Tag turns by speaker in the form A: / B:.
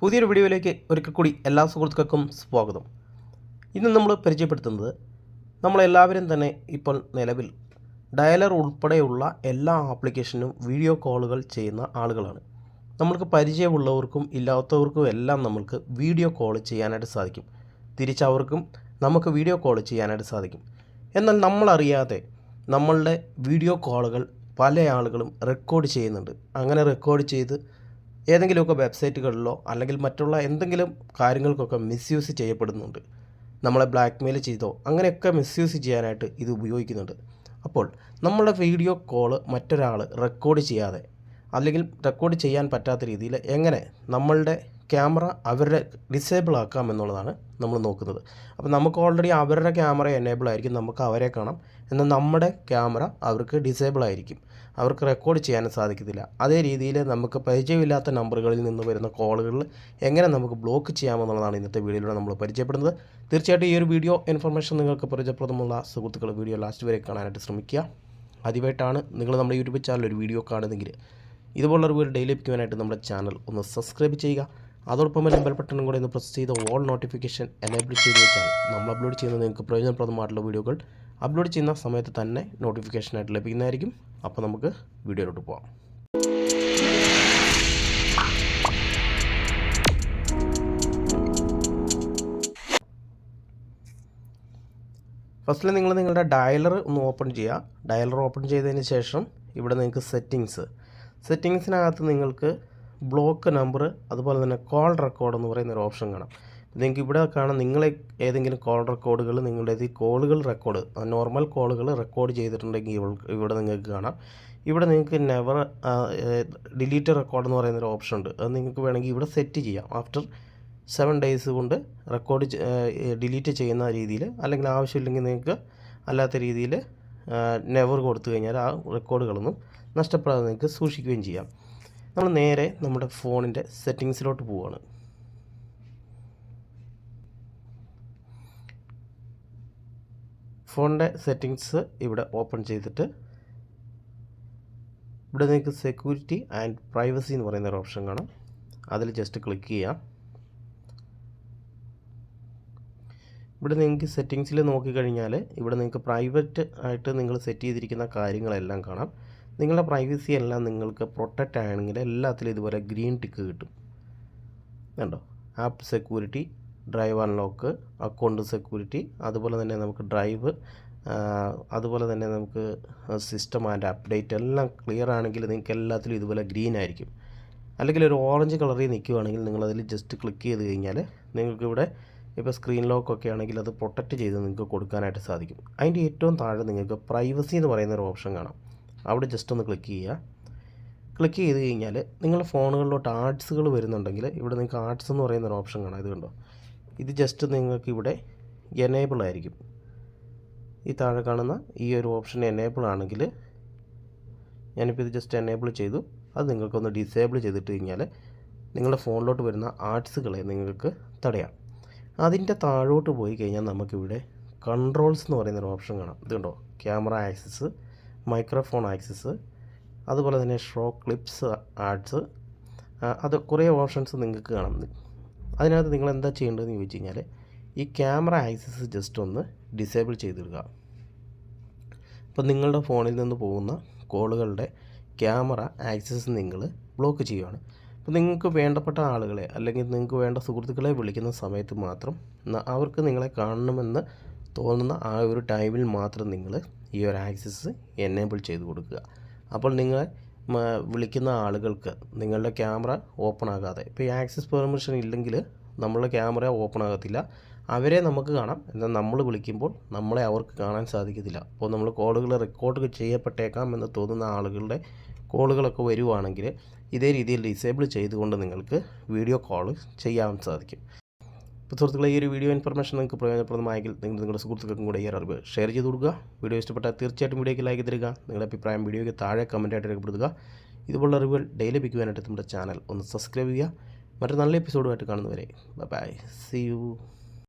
A: പുതിയൊരു വീഡിയോയിലേക്ക് ഒരിക്കൽ കൂടി എല്ലാ സുഹൃത്തുക്കൾക്കും സ്വാഗതം. ഇന്ന് നമ്മൾ പരിചയപ്പെടുത്തുന്നത് നമ്മളെല്ലാവരും തന്നെ ഇപ്പോൾ നിലവിൽ ഡയലർ ഉൾപ്പെടെയുള്ള എല്ലാ ആപ്ലിക്കേഷനും വീഡിയോ കോളുകൾ ചെയ്യുന്ന ആളുകളാണ്. നമ്മൾക്ക് പരിചയമുള്ളവർക്കും ഇല്ലാത്തവർക്കും എല്ലാം നമ്മൾക്ക് വീഡിയോ കോൾ ചെയ്യാനായിട്ട് സാധിക്കും. തിരിച്ചവർക്കും നമുക്ക് വീഡിയോ കോൾ ചെയ്യാനായിട്ട് സാധിക്കും. എന്നാൽ നമ്മളറിയാതെ നമ്മളുടെ വീഡിയോ കോളുകൾ പല ആളുകളും റെക്കോർഡ് ചെയ്യുന്നുണ്ട്. അങ്ങനെ റെക്കോർഡ് ചെയ്ത് ഏതെങ്കിലുമൊക്കെ വെബ്സൈറ്റുകളിലോ അല്ലെങ്കിൽ മറ്റുള്ള എന്തെങ്കിലും കാര്യങ്ങൾക്കൊക്കെ മിസ്യൂസ് ചെയ്യപ്പെടുന്നുണ്ട്. നമ്മളെ ബ്ലാക്ക് ചെയ്തോ അങ്ങനെയൊക്കെ മിസ്യൂസ് ചെയ്യാനായിട്ട് ഇത് ഉപയോഗിക്കുന്നുണ്ട്. അപ്പോൾ നമ്മളുടെ വീഡിയോ കോൾ മറ്റൊരാൾ റെക്കോർഡ് ചെയ്യാതെ അല്ലെങ്കിൽ റെക്കോർഡ് ചെയ്യാൻ പറ്റാത്ത രീതിയിൽ എങ്ങനെ നമ്മളുടെ ക്യാമറ അവരുടെ ഡിസേബിൾ ആക്കാം എന്നുള്ളതാണ് നമ്മൾ നോക്കുന്നത്. അപ്പോൾ നമുക്ക് ഓൾറെഡി അവരുടെ ക്യാമറ എനേബിൾ ആയിരിക്കും. നമുക്ക് അവരെ കാണാം. എന്നാൽ നമ്മുടെ ക്യാമറ അവർക്ക് ഡിസേബിൾ ആയിരിക്കും. അവർക്ക് റെക്കോർഡ് ചെയ്യാൻ സാധിക്കത്തില്ല. അതേ രീതിയിൽ നമുക്ക് പരിചയമില്ലാത്ത നമ്പറുകളിൽ നിന്ന് വരുന്ന കോളുകളിൽ എങ്ങനെ നമുക്ക് ബ്ലോക്ക് ചെയ്യാമെന്നുള്ളതാണ് ഇന്നത്തെ വീഡിയോയിലൂടെ നമ്മൾ പരിചയപ്പെടുന്നത്. തീർച്ചയായിട്ടും ഈ ഒരു വീഡിയോ ഇൻഫർമേഷൻ നിങ്ങൾക്ക് പരിചയപ്രദമുള്ള സുഹൃത്തുക്കൾ വീഡിയോ ലാസ്റ്റ് വരെ കാണാനായിട്ട് ശ്രമിക്കുക. ആദ്യമായിട്ടാണ് നിങ്ങൾ നമ്മുടെ യൂട്യൂബ് ചാനൽ ഒരു വീഡിയോ കാണുന്നെങ്കിൽ ഇതുപോലുള്ള വീഡിയോ ഡെയിലി ലഭിക്കുവാനായിട്ട് നമ്മുടെ ചാനൽ ഒന്ന് സബ്സ്ക്രൈബ് ചെയ്യുക. അതോടൊപ്പം തന്നെ ബെൽ ബട്ടണും കൂടെ ഒന്ന് പ്രസ് ചെയ്ത് ഓൾ നോട്ടിഫിക്കേഷൻ എനേബിൾ ചെയ്ത് വെച്ചാൽ നമ്മൾ അപ്ലോഡ് ചെയ്യുന്ന നിങ്ങൾക്ക് പ്രയോജനപ്രദമായിട്ടുള്ള വീഡിയോകൾ അപ്ലോഡ് ചെയ്യുന്ന സമയത്ത് തന്നെ നോട്ടിഫിക്കേഷനായിട്ട് ലഭിക്കുന്നതായിരിക്കും. അപ്പോൾ നമുക്ക് വീഡിയോയിലോട്ട് പോകാം ഫസ്റ്റിൽ നിങ്ങൾ നിങ്ങളുടെ ഡയലർ ഒന്ന് ഓപ്പൺ ചെയ്യുക. ഡയലർ ഓപ്പൺ ചെയ്തതിന് ശേഷം ഇവിടെ നിങ്ങൾക്ക് സെറ്റിങ്സ് സെറ്റിങ്സിനകത്ത് നിങ്ങൾക്ക് ബ്ലോക്ക് നമ്പർ അതുപോലെ തന്നെ കോൾ റെക്കോർഡ് എന്ന് പറയുന്ന ഒരു ഓപ്ഷൻ കാണാം. നിങ്ങൾക്ക് ഇവിടെ കാണാം നിങ്ങളെ ഏതെങ്കിലും കോൾ റെക്കോർഡുകൾ നിങ്ങളുടെ കോളുകൾ റെക്കോർഡ് നോർമൽ കോളുകൾ റെക്കോർഡ് ചെയ്തിട്ടുണ്ടെങ്കിൽ ഇവിടെ നിങ്ങൾക്ക് കാണാം. ഇവിടെ നിങ്ങൾക്ക് നെവർ ഡിലീറ്റ് റെക്കോർഡ് എന്ന് പറയുന്നൊരു ഓപ്ഷൻ ഉണ്ട്. അത് നിങ്ങൾക്ക് വേണമെങ്കിൽ ഇവിടെ സെറ്റ് ചെയ്യാം. ആഫ്റ്റർ സെവൻ ഡേയ്സ് കൊണ്ട് റെക്കോർഡ് ഡിലീറ്റ് ചെയ്യുന്ന രീതിയിൽ അല്ലെങ്കിൽ ആവശ്യമില്ലെങ്കിൽ നിങ്ങൾക്ക് അല്ലാത്ത രീതിയിൽ നെവർ കൊടുത്തു കഴിഞ്ഞാൽ ആ റെക്കോർഡുകളൊന്നും നഷ്ടപ്പെടാതെ നിങ്ങൾക്ക് സൂക്ഷിക്കുകയും ചെയ്യാം. നമ്മൾ നേരെ നമ്മുടെ ഫോണിന്റെ സെറ്റിങ്സിലോട്ട് പോവുകയാണ് ഫോണിന്റെ സെറ്റിങ്സ് ഇവിടെ ഓപ്പൺ ചെയ്തിട്ട് ഇവിടെ നിങ്ങൾക്ക് സെക്യൂരിറ്റി ആൻഡ് പ്രൈവസി എന്ന് പറയുന്ന ഒരു ഓപ്ഷൻ കാണാം. അതിൽ ജസ്റ്റ് ക്ലിക്ക് ചെയ്യാം. ഇവിടെ നിങ്ങൾക്ക് സെറ്റിങ്സിൽ നോക്കിക്കഴിഞ്ഞാൽ ഇവിടെ നിങ്ങൾക്ക് പ്രൈവറ്റ് ആയിട്ട് നിങ്ങൾ സെറ്റ് ചെയ്തിരിക്കുന്ന കാര്യങ്ങളെല്ലാം കാണാം. നിങ്ങളുടെ പ്രൈവസി എല്ലാം നിങ്ങൾക്ക് പ്രൊട്ടക്റ്റ് ആണെങ്കിൽ എല്ലാത്തിലും ഇതുപോലെ ഗ്രീൻ ടിക്ക് കിട്ടും. കണ്ടോ? App security drive unlock account security അതുപോലെ തന്നെ നമുക്ക് ഡ്രൈവ് അതുപോലെ തന്നെ നമുക്ക് സിസ്റ്റം ആൻഡ് അപ്ഡേറ്റ് എല്ലാം ക്ലിയർ ആണെങ്കിൽ നിങ്ങൾക്ക് എല്ലാത്തിലും ഇതുപോലെ ഗ്രീൻ ആയിരിക്കും. അല്ലെങ്കിൽ ഒരു ഓറഞ്ച് കളറിൽ നിൽക്കുകയാണെങ്കിൽ നിങ്ങളതിൽ ജസ്റ്റ് ക്ലിക്ക് ചെയ്ത് കഴിഞ്ഞാൽ നിങ്ങൾക്കിവിടെ ഇപ്പോൾ സ്ക്രീൻ ലോക്ക് ഒക്കെ ആണെങ്കിൽ അത് പ്രൊട്ടക്റ്റ് ചെയ്ത് നിങ്ങൾക്ക് കൊടുക്കാനായിട്ട് സാധിക്കും. അതിന്റെ ഏറ്റവും താഴെ നിങ്ങൾക്ക് പ്രൈവസി എന്ന് പറയുന്ന ഒരു ഓപ്ഷൻ കാണാം. അവിടെ ജസ്റ്റ് ഒന്ന് ക്ലിക്ക് ചെയ്യുക. ക്ലിക്ക് ചെയ്ത് കഴിഞ്ഞാൽ നിങ്ങളുടെ ഫോണുകളിലോട്ട് ആർട്സുകൾ വരുന്നുണ്ടെങ്കിൽ ഇവിടെ നിങ്ങൾക്ക് ആർട്സ് എന്ന് പറയുന്ന ഒരു ഓപ്ഷൻ കാണാം. ഇത് കണ്ടോ? ഇത് ജസ്റ്റ് നിങ്ങൾക്ക് ഇവിടെ എനേബിൾ ആയിരിക്കും. ഈ താഴെ കാണുന്ന ഈ ഒരു ഓപ്ഷൻ എനേബിൾ ആണെങ്കിൽ ഞാനിപ്പോൾ ഇത് ജസ്റ്റ് എനേബിൾ ചെയ്തു. അത് നിങ്ങൾക്കൊന്ന് ഡിസേബിൾ ചെയ്തിട്ട് കഴിഞ്ഞാൽ നിങ്ങളുടെ ഫോണിലോട്ട് വരുന്ന ആർട്സുകളെ നിങ്ങൾക്ക് തടയാം. അതിന്റെ താഴോട്ട് പോയി കഴിഞ്ഞാൽ നമുക്കിവിടെ കൺട്രോൾസ് എന്ന് പറയുന്നൊരു ഓപ്ഷൻ കാണാം. ഇത് കണ്ടോ? ക്യാമറ ആക്സസ് മൈക്രോഫോൺ ആക്സസ് അതുപോലെ തന്നെ ഷോ ക്ലിപ്സ് ആഡ്സ് അത് കുറേ ഓപ്ഷൻസ് നിങ്ങൾക്ക് കാണാം. അതിനകത്ത് നിങ്ങൾ എന്താ ചെയ്യേണ്ടതെന്ന് ചോദിച്ചു കഴിഞ്ഞാൽ ഈ ക്യാമറ ആക്സസ് ജസ്റ്റ് ഒന്ന് ഡിസേബിൾ ചെയ്തിടുക. അപ്പം നിങ്ങളുടെ ഫോണിൽ നിന്ന് പോകുന്ന കോളുകളുടെ ക്യാമറ ആക്സസ് നിങ്ങൾ ബ്ലോക്ക് ചെയ്യുകയാണ് അപ്പോൾ നിങ്ങൾക്ക് വേണ്ടപ്പെട്ട ആളുകളെ അല്ലെങ്കിൽ നിങ്ങൾക്ക് വേണ്ട സുഹൃത്തുക്കളെ വിളിക്കുന്ന സമയത്ത് മാത്രം അവർക്ക് നിങ്ങളെ കാണണമെന്ന് തോന്നുന്ന ആ ഒരു ടൈമിൽ മാത്രം നിങ്ങൾ ഈ ഒരു ആക്സസ് എനേബിൾ ചെയ്ത് കൊടുക്കുക. അപ്പോൾ നിങ്ങൾ വിളിക്കുന്ന ആളുകൾക്ക് നിങ്ങളുടെ ക്യാമറ ഓപ്പൺ ആകാതെ ഇപ്പോൾ ഈ ആക്സസ് പെർമിഷൻ ഇല്ലെങ്കിൽ നമ്മളുടെ ക്യാമറ ഓപ്പൺ ആകത്തില്ല അവരെ നമുക്ക് കാണാം. എന്നാൽ നമ്മൾ വിളിക്കുമ്പോൾ നമ്മളെ അവർക്ക് കാണാൻ സാധിക്കത്തില്ല. അപ്പോൾ നമ്മൾ കോളുകൾ റെക്കോർഡ് ചെയ്യപ്പെട്ടേക്കാം എന്ന് തോന്നുന്ന ആളുകളുടെ കോളുകളൊക്കെ വരുവാണെങ്കിൽ ഇതേ രീതിയിൽ ഡിസേബിൾ ചെയ്തുകൊണ്ട് നിങ്ങൾക്ക് വീഡിയോ കോൾ ചെയ്യാൻ സാധിക്കും. ഇപ്പോൾ സുഹൃത്തുക്കളെ ഈ ഒരു വീഡിയോ ഇൻഫർമേഷൻ നിങ്ങൾക്ക് പ്രയോജനപ്രദമായെങ്കിൽ നിങ്ങൾ നിങ്ങളുടെ സുഹൃത്തുക്കൾക്കും കൂടെ ഈ അറിവ് ഷെയർ ചെയ്ത് കൊടുക്കുക. വീഡിയോ ഇഷ്ടപ്പെട്ടാൽ തീർച്ചയായിട്ടും വീഡിയോയ്ക്ക് ലൈക്ക് തരിക. നിങ്ങളുടെ അഭിപ്രായം വീഡിയോയ്ക്ക് താഴെ കമന്റായിട്ട് രേഖപ്പെടുത്തുക. ഇതുപോലുള്ള അറിവുകൾ ഡെയിലി ലഭിക്കുവാനായിട്ട് നമ്മുടെ ചാനൽ ഒന്ന് സബ്സ്ക്രൈബ് ചെയ്യുക. മറ്റൊരു നല്ല എപ്പിസോഡുമായിട്ട് കാണുന്നവരെ ബൈ സി യു